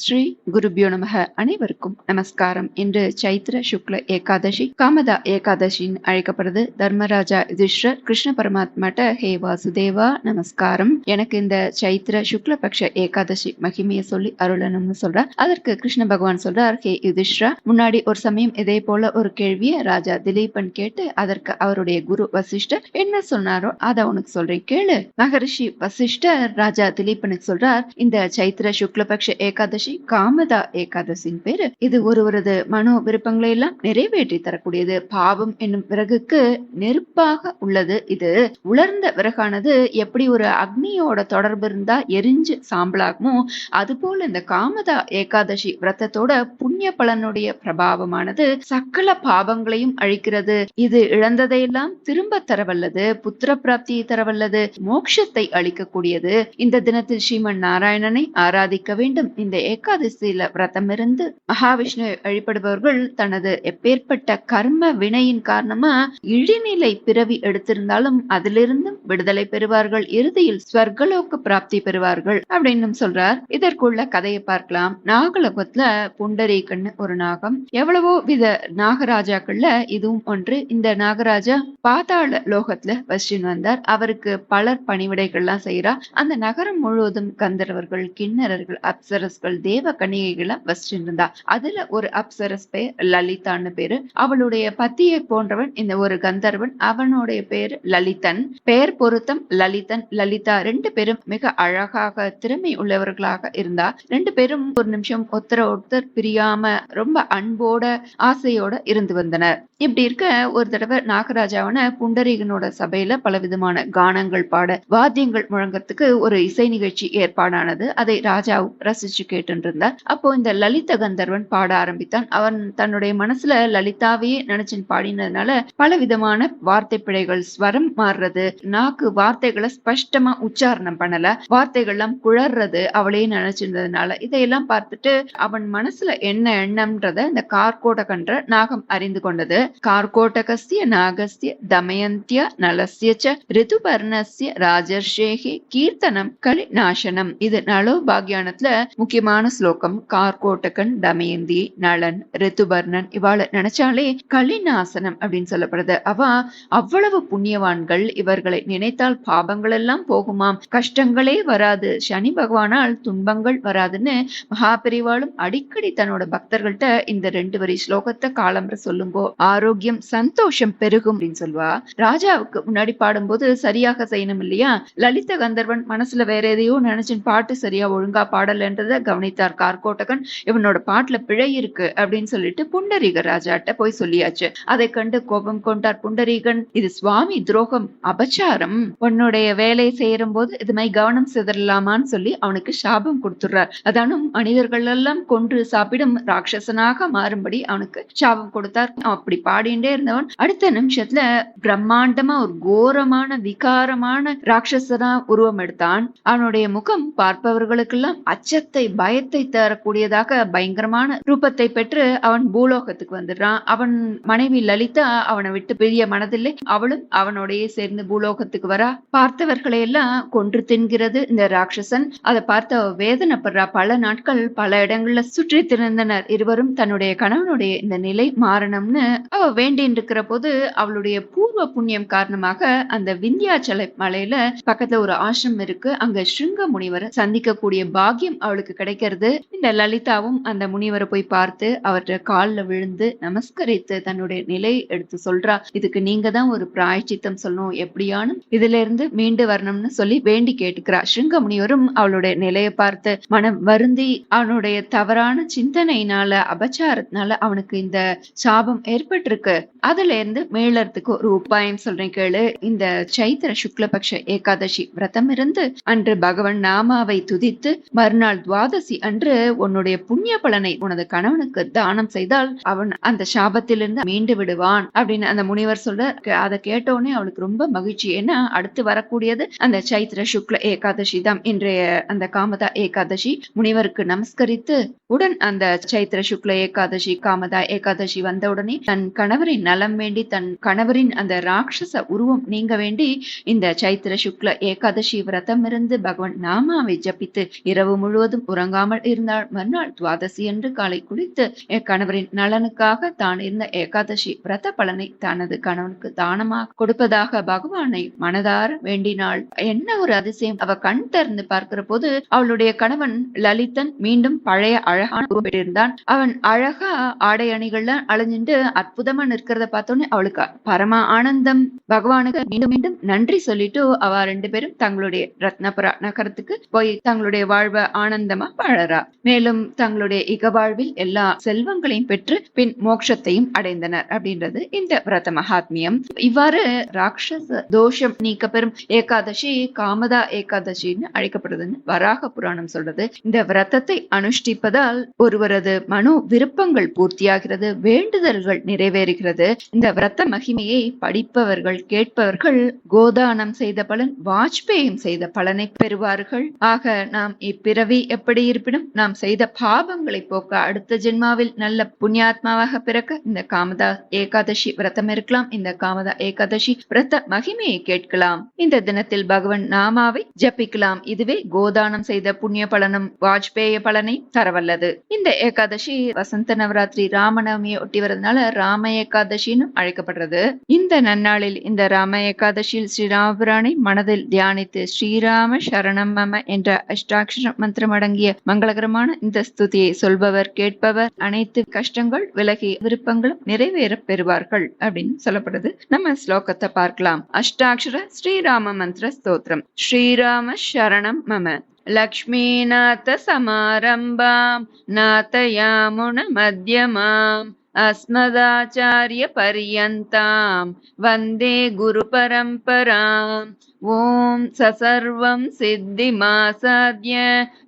ஸ்ரீ குருபியோ நமக அனைவருக்கும் நமஸ்காரம். இன்று சைத்திர சுக்ல ஏகாதசி காமதா ஏகாதசின்னு அழைக்கப்படுது. தர்மராஜா யுதிஷ்டர் கிருஷ்ண பரமாத்மாட்ட ஹே வாசுதேவா நமஸ்காரம். எனக்கு இந்த சைத்திர சுக்ல பக்ஷ ஏகாதசி மகிமையை சொல்லி அருளணும்னு சொல்றார். அதற்கு கிருஷ்ண பகவான் சொல்றார் ஹே யுதிஷ்ரா முன்னாடி ஒரு சமயம் இதே போல ஒரு கேள்வியை ராஜா திலீபன் கேட்டு அதற்கு அவருடைய குரு வசிஷ்டர் என்ன சொன்னாரோ அதை உனக்கு சொல்றேன் கேளு. மகரிஷி வசிஷ்டர் ராஜா திலீபனுக்கு சொல்றார் இந்த சைத்திர சுக்லபக்ஷ ஏகாதசி காமதா ஏகாதசின் பேரு. இது ஒருவரது மனோ விருப்பங்களை எல்லாம் நிறைவேற்றி தரக்கூடியது. பாவம் என்னும் விறகுக்கு நெருப்பாக உள்ளது இது. உலர்ந்த விறகானது எப்படி ஒரு அக்னியோட தொடர்பு இருந்தா எரிஞ்சு சாம்பலாகுமோ அதுபோல இந்த காமதா ஏகாதசி விரத்தத்தோட புண்ணிய பலனுடைய பிரபாவமானது சக்கல பாவங்களையும் அழிக்கிறது. இது இழந்ததையெல்லாம் திரும்ப தரவல்லது புத்திர பிராப்தியை தரவல்லது மோட்சத்தை அளிக்கக்கூடியது. இந்த தினத்தில் ஸ்ரீமன் நாராயணனை ஆராதிக்க வேண்டும். இந்த ஏகாதசியில விரதம் இருந்து மகாவிஷ்ணு வழிபடுபவர்கள் தனது எப்பேற்பட்ட கர்ம வினையின் காரணமா இழிநிலை பிறவி எடுத்திருந்தாலும் அதிலிருந்தும் விடுதலை பெறுவார்கள். இறுதியில் ஸ்வர்கலோக பிராப்தி பெறுவார்கள் அப்படின்னு சொல்றார். இதற்குள்ள கதையை பார்க்கலாம். நாகலோகத்துல புண்டரீகன்னு ஒரு நாகம். எவ்வளவோ வித நாகராஜாக்கள்ல இதுவும் ஒன்று. இந்த நாகராஜா பாதாள லோகத்துல வசின்னு வந்தார். அவருக்கு பலர் பணிவிடைகள்லாம் செய்யறா அந்த நகரம் முழுவதும் கந்தர்வர்கள் கிண்ணறர்கள் அப்சரஸ்கள் தேவ கன்னிகைகளா வசிச்சிருந்தா அதுல ஒரு அப்சரஸ் பேர் லலிதான்னு பேரு. அவளுடைய பத்தியை போன்றவன் இந்த ஒரு கந்தர்வன் அவனுடைய பேரு லலிதன். பெயர் பொருத்தம் லலிதன். லலிதா ரெண்டு பேரும் மிக அழகாக திறமை உள்ளவர்களாக இருந்தா. ரெண்டு பேரும் ஒரு நிமிஷம் ஒருத்தர ஒருத்தர் பிரியாம ரொம்ப அன்போட ஆசையோட இருந்து வந்தனர். இப்படி இருக்க ஒரு தடவை நாகராஜாவன புண்டரீகனோட சபையில பலவிதமான கானங்கள் பாட வாத்தியங்கள் முழங்கறதுக்கு ஒரு இசை நிகழ்ச்சி ஏற்பாடானது. அதை ராஜாவும் ரசிச்சு கேட்டு இருந்தார் அப்போ இந்த லலித கந்தர்வன் பாட ஆரம்பித்தான். அவன் தன்னுடைய மனசுல லலிதாவையே நினைச்சின் பாடினதுனால பல விதமான வார்த்தை பிழைகள் ஸ்வரம் மாறுறது நாக்கு வார்த்தைகளை ஸ்பஷ்டமா உச்சாரணம் பண்ணல வார்த்தைகள்லாம் குழறது அவளே நினைச்சிருந்ததுனால இதையெல்லாம் பார்த்துட்டு அவன் மனசுல என்ன எண்ணம்ன்றத இந்த கார்கோட்டகன்ற நாகம் அறிந்து கொண்டது. கார்கோடகஸ்ய நாகஸ்ய தமயந்திய நலஸ்ய ச ரிதுபர்ணஸ்ய ராஜர்ஷேகி கீர்த்தனம் களி நாசனம் இது நலோ பாக்யானத்துல முக்கியமான ஸ்லோகம் கார்கோட்டகன் தமயந்தி நளன் ரித்துபர்ணன் இவாள நினைச்சாலே கலிநாசனம் அப்படின்னு சொல்லப்படுது. அவ அவ்வளவு புண்ணியவான்கள் இவர்களை நினைத்தால் பாபங்கள் எல்லாம் போகுமாம். கஷ்டங்களே வராது. சனி பகவானால் துன்பங்கள் வராதுன்னு மகாபெரிவாளும் அடிக்கடி தன்னோட பக்தர்கள்ட்ட இந்த ரெண்டு வரி ஸ்லோகத்தை காலம்பர சொல்லுங்கோ. ஆரோக்கியம் சந்தோஷம் பெருகும் அப்படின்னு சொல்லுவா. ராஜாவுக்கு முன்னாடி பாடும்போது சரியாக செய்யணும் இல்லையா? லலித கந்தர்வன் மனசுல வேற எதையோ நினைச்சின் பாட்டு சரியா ஒழுங்கா பாடலன்றத கவனித்தார். கார்கோட்டகன் இவனோட பாட்டுல பிழை இருக்கு அப்படின்னு சொல்லிட்டு புண்டரீக ராஜாட்ட போய் சொல்லியாச்சு. அதை கண்டு கோபம் கொண்டார் புண்டரீகன். இது சுவாமி துரோகம் அபச்சாரம். உன்னுடைய வேலையை செய்யறும் போது இது மாதிரி கவனம் சிதறலாமான்னு சொல்லி அவனுக்கு சாபம் கொடுத்துடுறார். அதானும் மனிதர்கள் எல்லாம் கொன்று சாப்பிடும் ராட்சசனாக மாறும்படி அவனுக்கு சாபம் கொடுத்தார். அப்படி பாடிண்டே இருந்தவன். அடுத்த நிமிஷத்துல பிரம்மாண்டமா ஒரு கோரமான விகாரமான ராட்சசனா உருவம் எடுத்தான். அவனுடைய முகம் பார்ப்பவர்களுக்கெல்லாம் அச்சத்தை பய பயத்தை தரக்கூடியதாக பயங்கரமான ரூபத்தை பெற்று அவன் பூலோகத்துக்கு வந்துடுறான். அவன் மனைவி லலிதா அவனை விட்டு பிரிய மனதில்லை. அவளும் அவனோடையே சேர்ந்து பூலோகத்துக்கு வரா. பார்த்தவர்களை எல்லாம் கொன்று தின்கிறது இந்த ராட்சசன். அதை பார்த்து அவ வேதனைப்படுறா. பல நாட்கள் பல இடங்கள்ல சுற்றி திறந்தனர் இருவரும். தன்னுடைய கணவனுடைய இந்த நிலை மாறணும்னு அவ வேண்டின் இருக்கிற போது அவளுடைய பூர்வ புண்ணியம் காரணமாக அந்த விந்தியாச்சலை மலையில பக்கத்துல ஒரு ஆசிரம் இருக்கு. அங்க ஸ்ருங்க முனிவரை சந்திக்கக்கூடிய பாக்கியம் அவளுக்கு கிடைக்கிறது இந்த லலிதாவும் அந்த முனிவரை போய் பார்த்து அவர்கிட்ட காலில் விழுந்து நமஸ்கரித்து தன்னுடைய நிலை எடுத்து சொல்றா இதுக்கு நீங்க தான் ஒரு பிராய்ச்சித்தம் சொல்லணும். எப்படியானும் இதுல இருந்து மீண்டு வரணும்னு சொல்லி வேண்டி கேட்டுக்கிறா. ஸ்ருங்க முனிவரும் அவளுடைய நிலையை பார்த்து மனம் வருந்தி அவனுடைய தவறான சிந்தனையினால அபச்சாரத்தினால அவனுக்கு இந்த சாபம் ஏற்பட்டிருக்கு. அதுல இருந்து மேலறதுக்கு ஒரு உபாயம் சொல்றேன் கேளு. இந்த சைத்திர சுக்லபக்ஷ ஏகாதசி விரதம் இருந்து அன்று பகவன் நாமாவை துதித்து மறுநாள் துவாதசி அன்று உன்னுடைய புண்ணிய பலனை உனது கணவனுக்கு தானம் செய்தால் அவன் அந்த சாபத்திலிருந்து மீண்டு விடுவான் அப்படின்னு அந்த முனிவர் சொல்ற அதை கேட்டோடனே அவளுக்கு ரொம்ப மகிழ்ச்சி. ஏன்னா அடுத்து வரக்கூடியது அந்த சைத்திர சுக்ல ஏகாதசி தான் இன்றைய அந்த காமதா ஏகாதசி. முனிவருக்கு நமஸ்கரித்து உடன் அந்த சைத்திர சுக்ல ஏகாதசி காமதா ஏகாதசி வந்தவுடனே தன் கணவரின் நலம் வேண்டி தன் கணவரின் அந்த ராட்சச உருவம் நீங்க வேண்டி இந்த சைத்திர சுக்ல ஏகாதசி விரதம் இருந்து பகவான் நாமாவை ஜபித்து இரவு முழுவதும் உறங்காமல் குளிக்காமல் இருந்தாள். மறுநாள் துவாதசி என்று காலை குளித்து என் கணவரின் நலனுக்காக தான் இருந்த ஏகாதசி விரத பலனை தனது கணவனுக்கு தானமாக கொடுப்பதாக பகவானை மனதார வேண்டினாள். என்ன ஒரு அதிசயம். அவ கண் திறந்து பார்க்கிற போது அவளுடைய கணவன் லலிதன் மீண்டும் பழைய அழகான உருவம் அவன் அழகா ஆடை அணிகள்ல அழிஞ்சிட்டு அற்புதமா நிற்கிறத பார்த்தோன்னே அவளுக்கு பரம ஆனந்தம். பகவானுக்கு மீண்டும் மீண்டும் நன்றி சொல்லிட்டு அவ ரெண்டு பேரும் தங்களுடைய ரத்னபுரா நகரத்துக்கு போய் தங்களுடைய வாழ்வை ஆனந்தமா வாழறா மேலும் தங்களுடைய இகவாழ்வில் எல்லா செல்வங்களையும் பெற்று பின் மோட்சத்தையும் அடைந்தனர் அப்படின்றது இந்த விரத மகாத்மியம். இவ்வாறு ராட்சச தோஷம் நீக்க பெறும் ஏகாதசி காமதா ஏகாதசின்னு அழைக்கப்படுதுன்னு வராக புராணம் சொல்றது. இந்த விரதத்தை அனுஷ்டிப்பதால் ஒருவரது மனோ விருப்பங்கள் பூர்த்தியாகிறது வேண்டுதல்கள் நிறைவேறுகிறது. இந்த விரத மகிமையை படிப்பவர்கள் கேட்பவர்கள் கோதானம் செய்த பலன் வாஜ்பேயம் செய்த பலனை பெறுவார்கள். ஆக நாம் இப்பிறவி எப்படி இருப்பினும் நாம் செய்த பாபங்களை போக்க அடுத்த ஜென்மாவில் நல்ல புண்ணியாத்மாவாக பிறக்க இந்த காமதா ஏகாதசி விரதம் இருக்கலாம். இந்த காமதா ஏகாதசி விரத மகிமையை கேட்கலாம். இந்த தினத்தில் பகவான் நாமாவை ஜபிக்கலாம். இதுவே கோதானம் செய்த புண்ணிய பலனும் வாஜ்பேய பலனை தரவல்லது. இந்த ஏகாதசி வசந்த நவராத்திரி ராமநவமியை ஒட்டி வரதுனால ராம ஏகாதசின்னு அழைக்கப்படுறது. இந்த நன்னாளில் இந்த ராம ஏகாதசியில் ஸ்ரீராமபுரானை மனதில் தியானித்து ஸ்ரீராம சரணம் மம என்ற அஷ்டாட்சர மந்திரம் அடங்கிய மங்களகரமான இந்த ஸ்துதியை சொல்பவர் கேட்பவர் அனைத்து கஷ்டங்கள் விலகி விருப்பங்களும் நிறைவேற பெறுவார்கள் அப்படின்னு சொல்லப்படுது. நம்ம ஸ்லோகத்தை பார்க்கலாம். அஷ்டாட்சர ஸ்ரீராம மந்திர ஸ்தோத்திரம். ஸ்ரீராம சரணம் மம. லக்ஷ்மீநாத சமாரம்பாம். நாத்தயாமுன மத்தியமாம் अस्मदाचार्य पर्यन्ताम् वन्दे गुरुपरम्पराम्। ॐ ससर्वं सिद्धिमासाद्य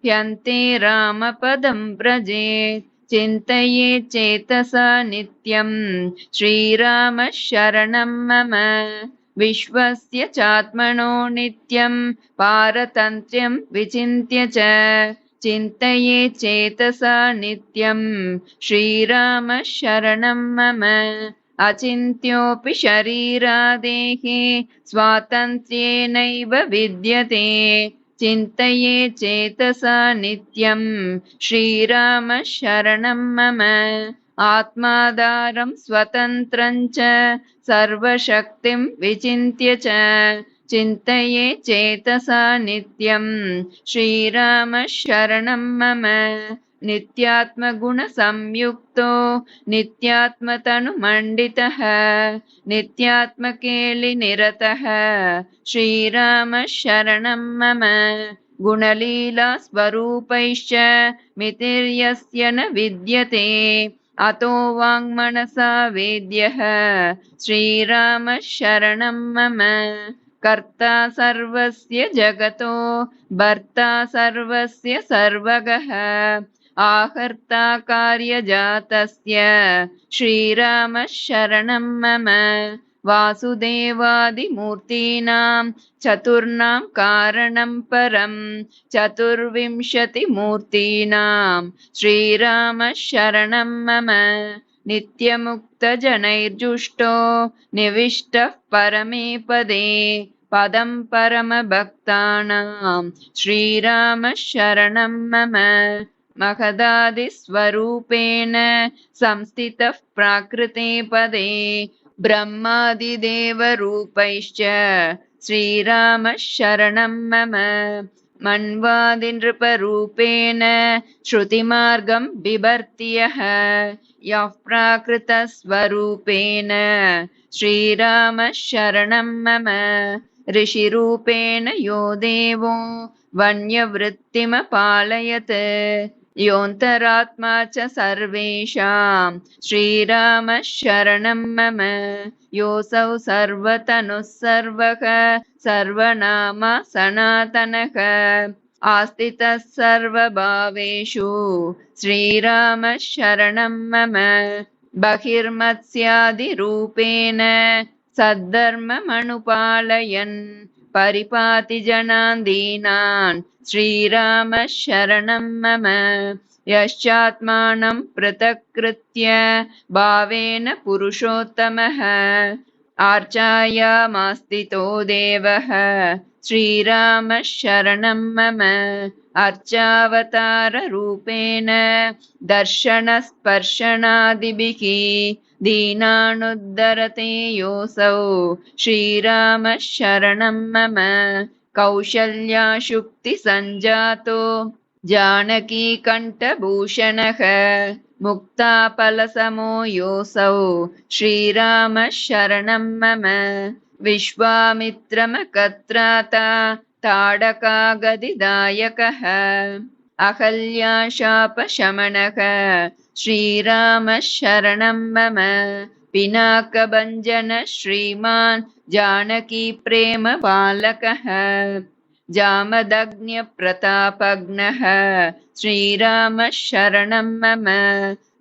ह्यन्ते रामपदं व्रजेत् चिन्तये चेतसा नित्यम् श्रीरामः शरणं मम। विश्वस्य चात्मनो नित्यं पारतन्त्र्यं विचिन्त्य च चिन्तये चेतसा नित्यम् श्रीरामः शरणं मम। अचिन्त्योऽपि शरीरादेहे स्वातन्त्र्येनैव विद्यते। चिन्तये चेतसा नित्यम् श्रीरामः शरणं मम। आत्माधारं स्वतन्त्रं च। सर्वशक्तिं विचिन्त्य च चिन्तये चेतसा नित्यम्। श्रीरामः शरणं मम। नित्यात्मगुणसंयुक्तो। नित्यात्मतनुमण्डितः। नित्यात्मकेलिनिरतः। श्रीरामः शरणं मम। गुणलीलास्वरूपैश्च मितिर्यस्य न विद्यते। अतो वाङ्मनसा वेद्यः। श्रीरामः शरणं मम कर्ता सर्वस्य जगतो भर्ता सर्वस्य सर्वगः आहर्ता कार्यजातस्य श्रीरामः शरणं मम वासुदेवादिमूर्तीनां चतुर्णां कारणं परं चतुर्विंशतिमूर्तीनां श्रीरामः शरणं मम नित्यमुक्तजनैर्जुष्टो निविष्टः परमे पदे पदं परमभक्तानां श्रीरामः शरणं मम महदादिस्वरूपेण संस्थितः प्राकृते पदे ब्रह्मादिदेवरूपैश्च श्रीरामः शरणं मम मन्वादिनृपरूपेण श्रुतिमार्गं बिभर्ति यः यः प्राकृतस्वरूपेण श्रीरामः शरणं मम ऋषिरूपेण यो देवो वन्यवृत्तिमपालयत् योऽन्तरात्मा च सर्वेषां श्रीरामः शरणं मम योऽसौ सर्वतनुः सर्वः सर्वनामा सनातनः आस्थितः सर्वभावेषु श्रीरामः शरणं मम बहिर्मत्स्यादिरूपेण सद्धर्ममनुपालयन् परिपाति जनान् दीनान् श्रीरामः शरणं मम यश्चात्मानं पृथक्कृत्य भावेन पुरुषोत्तमः आर्चायामास्तितो देवः। श्रीरामः शरणं मम अर्चावताररूपेण दर्शनस्पर्शनादिभिः दीनानुद्धरते योऽसौ। श्रीरामः शरणं मम कौशल्याशुक्तिसञ्जातो। जानकीकण्ठभूषणः मुक्ताफलसमो योऽसौ श्रीरामः शरणं मम विश्वामित्रमकत्राता ताडकागदिदायकः अहल्याशापशमनः श्रीरामः शरणं मम पिनाकभञ्जन श्रीमान् जानकीप्रेमबालकः जामदग्न्यप्रतापग्नः। श्रीरामः शरणं मम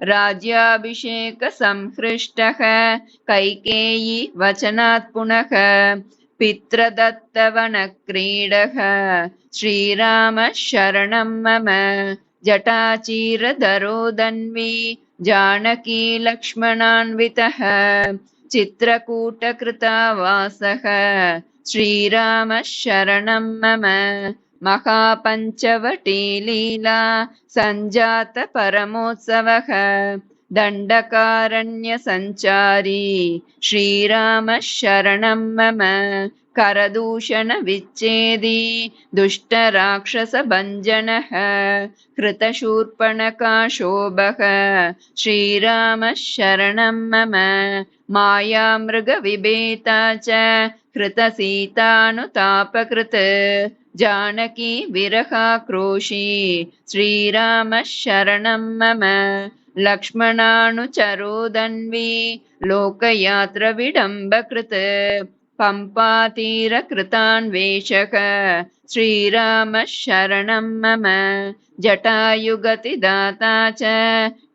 राज्याभिषेकसंहृष्टः। कैकेयी वचनात् पुनः पित्रदत्तवनक्रीडः। श्रीरामः शरणं मम जटाचीरधरोदन्वी जानकी लक्ष्मणान्वितः। चित्रकूटकृतावासः श्रीरामः शरणं मम महापञ्चवटीलीला सञ्जातपरमोत्सवः दण्डकारण्यसञ्चारी श्रीरामः शरणं मम करदूषणविच्छेदी दुष्टराक्षसभञ्जनः कृतशूर्पणकाशोभः श्रीरामः शरणं मम मायामृगविभेता च कृतसीतानुतापकृत् जानकी विरहाक्रोशी श्रीरामः शरणं मम लक्ष्मणानुचरोदन्वी लोकयात्रविडम्बकृत् पम्पातीरकृतान्वेषः श्रीरामः शरणं मम। जटायुगतिदाता च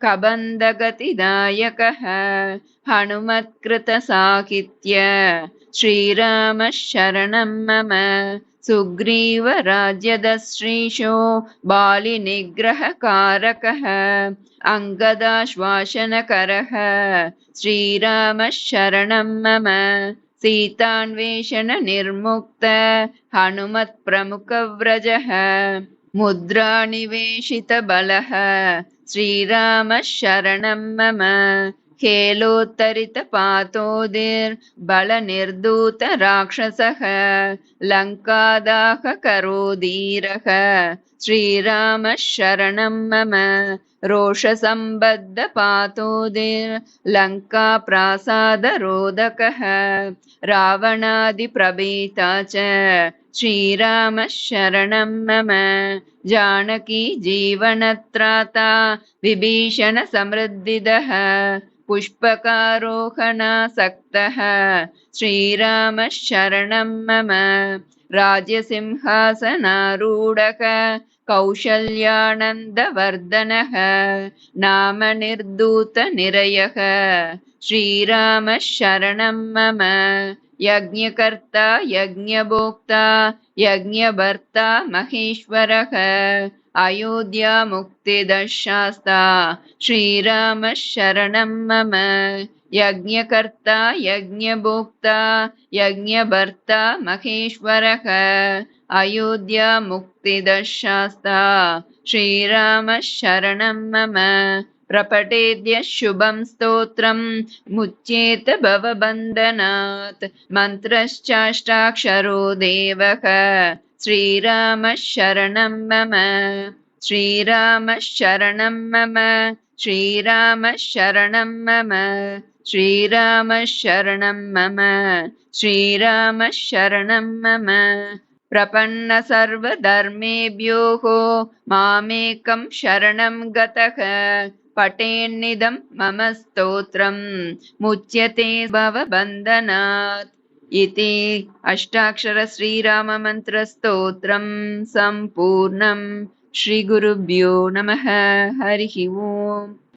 कबन्धगतिदायकः हनुमत्कृतसाहित्य। श्रीरामः शरणं मम। सुग्रीवराज्यदश्रीशो बालिनिग्रहकारकः। अङ्गदाश्वासनकरः। श्रीरामः शरणं मम सीतान्वेषणनिर्मुक्त हनुमत्प्रमुखव्रजः मुद्रानिवेशितबलः श्रीरामः शरणं मम हेलोत्तरितपातोदिर्बलनिर्धूतराक्षसः लङ्कादाहकरो धीरः श्रीरामः शरणं मम रोषसम्बद्धपातोदिर्लङ्काप्रासादरोदकः रावणादिप्रभीता च श्रीरामः शरणं मम जानकी जीवनत्राता विभीषणसमृद्धिदः पुष्पकारोहणासक्तः श्रीरामः शरणं मम राजसिंहासनारूढः कौशल्यानन्दवर्धनः नामनिर्धूतनिरयः श्रीरामः शरणं मम यज्ञकर्ता यज्ञभोक्ता यज्ञभर्ता महेश्वरः अयोध्यामुक्तिदशास्ता श्रीरामः शरणं मम यज्ञकर्ता यज्ञभोक्ता यज्ञभर्ता महेश्वरः अयोध्यामुक्तिदशास्ता। श्रीरामः शरणं मम प्रपटेद्य शुभं स्तोत्रं मुच्येत भवबन्धनात्। मन्त्रश्चाष्टाक्षरो देवः। श्रीरामः शरणं मम। श्रीरामः शरणं मम। श्रीरामः शरणं मम। श्रीरामः शरणं मम। श्रीरामः शरणं मम प्रपन्न सर्वधर्मेभ्योः मामेकं शरणं गतः। पठेन्निदं मम स्तोत्रं मुच्यते भवबन्धनात्। इति अष्टाक्षरश्रीराममन्त्रस्तोत्रं सम्पूर्णं। श्रीगुरुभ्यो नमः। हरिः ओम्